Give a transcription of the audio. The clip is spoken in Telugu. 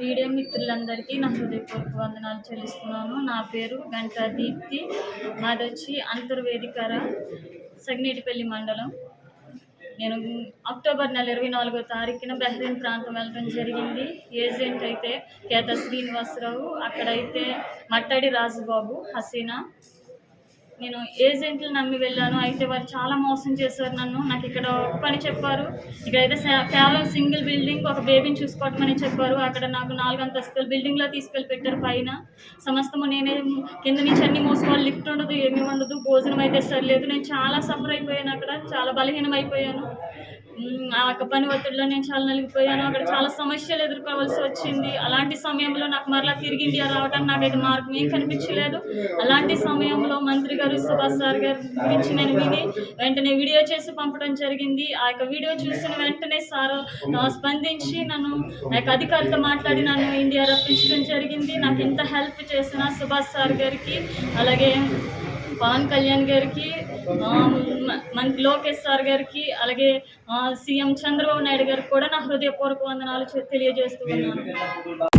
మీడియా మిత్రులందరికీ నా హృదయపూర్వక వందనాలు చెల్లిస్తున్నాను. నా పేరు గంటా దీప్తి. మాది వచ్చి అంతర్వేదికర సగ్నేటిపల్లి మండలం. నేను అక్టోబర్ నెల ఇరవై నాలుగో తారీఖున బెహ్రీన్ ప్రాంతం వెళ్ళడం జరిగింది. ఏజెంట్ అయితే కేత శ్రీనివాసరావు. అక్కడైతే మట్టడి రాజుబాబు హసీనా. నేను ఏజెంట్లు నమ్మి వెళ్ళాను అయితే వారు చాలా మోసం చేశారు నన్ను. నాకు ఇక్కడ ఒక పని చెప్పారు. ఇక్కడైతే కేవలం సింగిల్ బిల్డింగ్ ఒక బేబీని చూసుకోవటమని చెప్పారు. అక్కడ నాకు నాలుగు అంతస్తులు బిల్డింగ్లో తీసుకెళ్ళి పెట్టారు పైన. సమస్తము నేనే కింద నుంచి అన్ని మోసుకోవాలి. లిఫ్ట్ ఉండదు ఏమీ ఉండదు భోజనం అయితే సరిలేదు. నేను చాలా సఫర్ అయిపోయాను అక్కడ. చాలా బలహీనం అయిపోయాను ఆ యొక్క పని ఒత్తిడిలో నేను చాలా నలిగిపోయాను. అక్కడ చాలా సమస్యలు ఎదుర్కోవాల్సి వచ్చింది. అలాంటి సమయంలో నాకు మరలా తిరిగి ఇండియా రావడానికి నాకైతే మార్గం ఏం కనిపించలేదు. అలాంటి సమయంలో మంత్రి గారు సుభాష్ సార్ గారి గురించి నేను విని వెంటనే వీడియో చేసి పంపడం జరిగింది. ఆ యొక్క వీడియో చూసిన వెంటనే సార్ స్పందించి నన్ను ఆ యొక్క అధికారులతో మాట్లాడి నన్ను ఇండియా రప్పించడం జరిగింది. నాకు ఎంత హెల్ప్ చేసిన సుభాష్ సార్ గారికి అలాగే పవన్ కళ్యాణ్ గారికి ఆ, మంత్రి లోకేష్ సార్ గారికి అలాగే ఆ, సీఎం చంద్రబాబు నాయుడు గారికి కూడా నా హృదయపూర్వక వందనాలు తెలియజేస్తూ ఉన్నాను.